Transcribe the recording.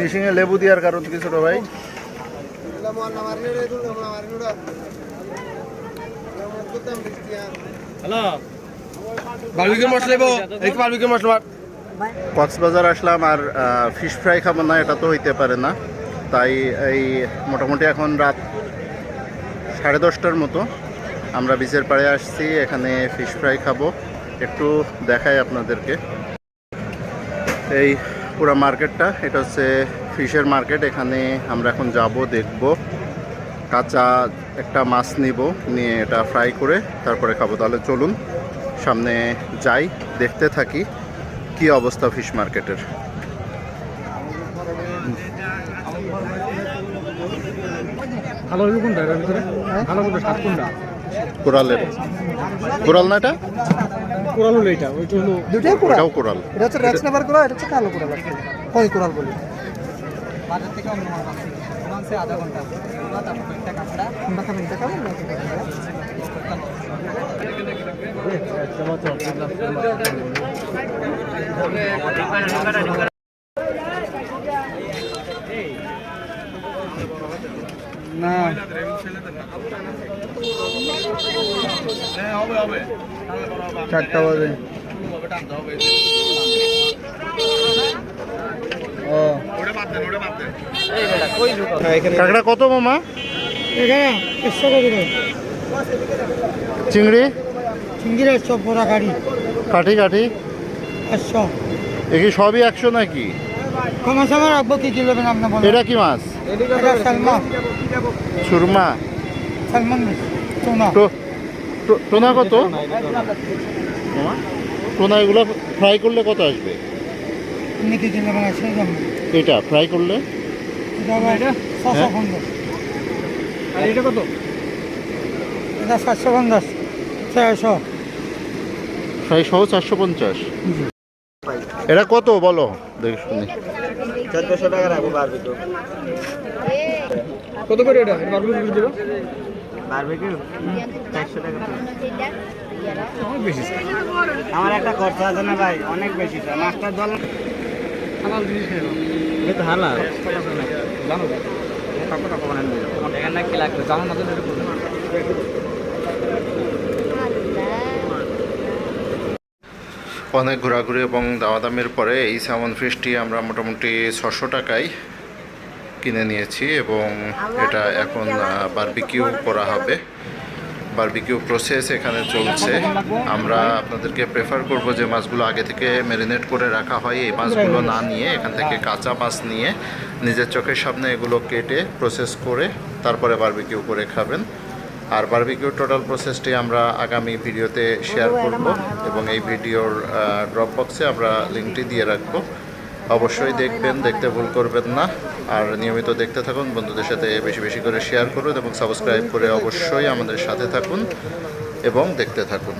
ফিনিশিংয়ে লেবু দেওয়ার কারণ কি ছোট ভাই? হ্যালো। মশলা মশলা কক্সবাজার আসলাম আর ফিশ ফ্রাই খাব না এটা তো হইতে পারে না। তাই এই মোটামুটি এখন রাত সাড়ে দশটার মতো। আমরা বিচের পাড়ে আসছি এখানে ফিশ ফ্রাই খাব। একটু দেখাই আপনাদেরকে। এই পুরো মার্কেটটা এটা হচ্ছে ফিশের মার্কেট এখানে আমরা এখন যাব দেখব। কাঁচা একটা মাছ নিব নিয়ে এটা ফ্রাই করে তারপরে খাব। তাহলে চলুন সামনে যাই দেখতে থাকি কি অবস্থা ফিশ মার্কেটের। কোরালের। কোরাল না এটা? কোরাল হলো এটা ওইটা হলো দুটাই কোরাল? এটাও কোরাল। এটা হচ্ছে রেক্স নাম্বার কোরাল এটা হচ্ছে কালো কোরাল কই কোরাল বলি? বাজার থেকে অন্য মাছ আছে আধা ঘণ্টা তারপর একটা কাঁকড়া আমরা খাবেন এটা খাবেন না না। চারটা বাজে। ও। কাঁকড়া কত মামা? চিংড়ি? চিংড়ি একশো পোড়া গাড়ি কাঠি কাঠি? একশো। এ কি সবই একশো নাকি? কি কি নেবেন আপনি বলেন। এটা কি মাছ? সুরমা। সালমান সোনা। তো- তো- টোনা কত? টোনা এগুলো ফ্রাই করলে কত আসবে? এটা ফ্রাই করলে? এটা হ্যাঁ? পঞ্চাশ। এটা কত? এটা সাতশো পঞ্চাশ ছয়শো। চারশো পঞ্চাশ। এটা কত বলো? দেখি শুনি। কত করে এটা? এটা বারবিকিউ করে দেবো অনেক বেশি আমার একটা খরচা আছে না ভাই অনেক বেশি মাছটার জল হালাল জিনিস। এটা তো হালা জানো? টাকা টাকা বানায় এখানে কি লাগবে? জানো না তো এটা করবে না। অনেক ঘোরাঘুরি এবং দামাদামির পরে এই স্যামন ফিশটি আমরা মোটামুটি ছশো টাকায় কিনে নিয়েছি এবং এটা এখন বারবিকিউ করা হবে। বারবিকিউ প্রসেস এখানে চলছে। আমরা আপনাদেরকে প্রেফার করব যে মাছগুলো আগে থেকে ম্যারিনেট করে রাখা হয়। এই মাছগুলো না নিয়ে এখান থেকে কাঁচা মাছ নিয়ে নিজের চোখের সামনে এগুলো কেটে প্রসেস করে তারপরে বারবিকিউ করে খাবেন। আর বারবিকিউ টোটাল প্রসেসটি আমরা আগামী ভিডিওতে শেয়ার করব এবং এই ভিডিওর ড্রপ বক্সে আমরা লিঙ্কটি দিয়ে রাখব। অবশ্যই দেখবেন দেখতে ভুল করবেন না। আর নিয়মিত দেখতে থাকুন বন্ধুদের সাথে বেশি বেশি করে শেয়ার করুন এবং সাবস্ক্রাইব করে অবশ্যই আমাদের সাথে থাকুন এবং দেখতে থাকুন।